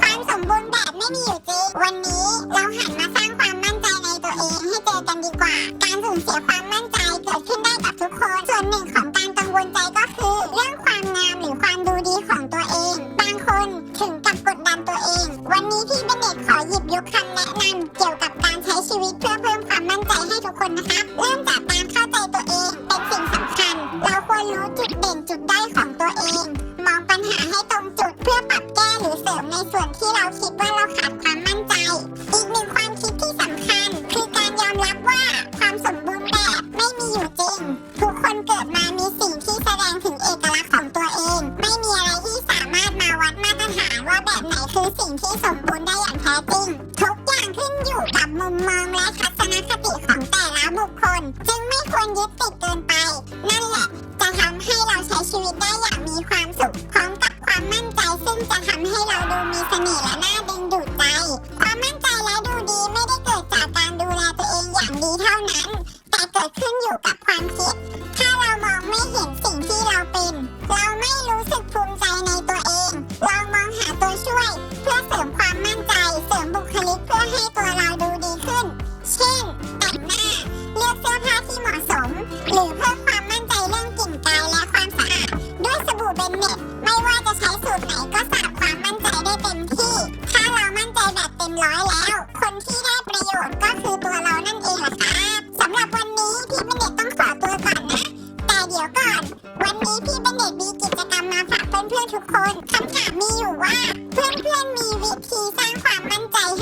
ความสมบูรณ์แบบไม่มีอยู่จริง วันนี้เราหันมาสร้างความมั่นใจในตัวเองให้เจอกันดีกว่า การสูญเสียความมั่นใจเกิดขึ้นได้กับทุกคน ส่วนหนึ่งของการกังวลใจก็คือ เรื่องความงามหรือความดูดีของตัวเอง บางคนถึงกับกดดันตัวเอง วันนี้พี่เบนเน็ตขอหยิบยกคำแนะนำเกี่ยวกับการใช้ชีวิตเพื่อเพิ่มความมั่นใจให้ทุกคนนะครับ เริ่มจาก ท้จริง ทุกอย่างขึ้นอยู่กับมุมมองและทัศนคติของแต่ละบุคคล จึงไม่ควรยึดติดเกินไป นั่นแหละ จะทำให้เราใช้ชีวิตได้อย่างมีความสุขพร้อมกับความมั่นใจ ซึ่งจะทำให้เราดูมีเสน่ห์และน่าดึงดูดใจ ความมั่นใจและดูดีไม่ได้เกิดจากการดูแลตัวเองอย่างดีเท่านั้น แต่เกิดขึ้นอยู่กับความคิด เบนเน็ตมีกิจกรรมมาฝากเพื่อนๆทุกคนคำถามมีอยู่ว่า เพื่อนๆมีวิธีสร้างความมั่นใจให้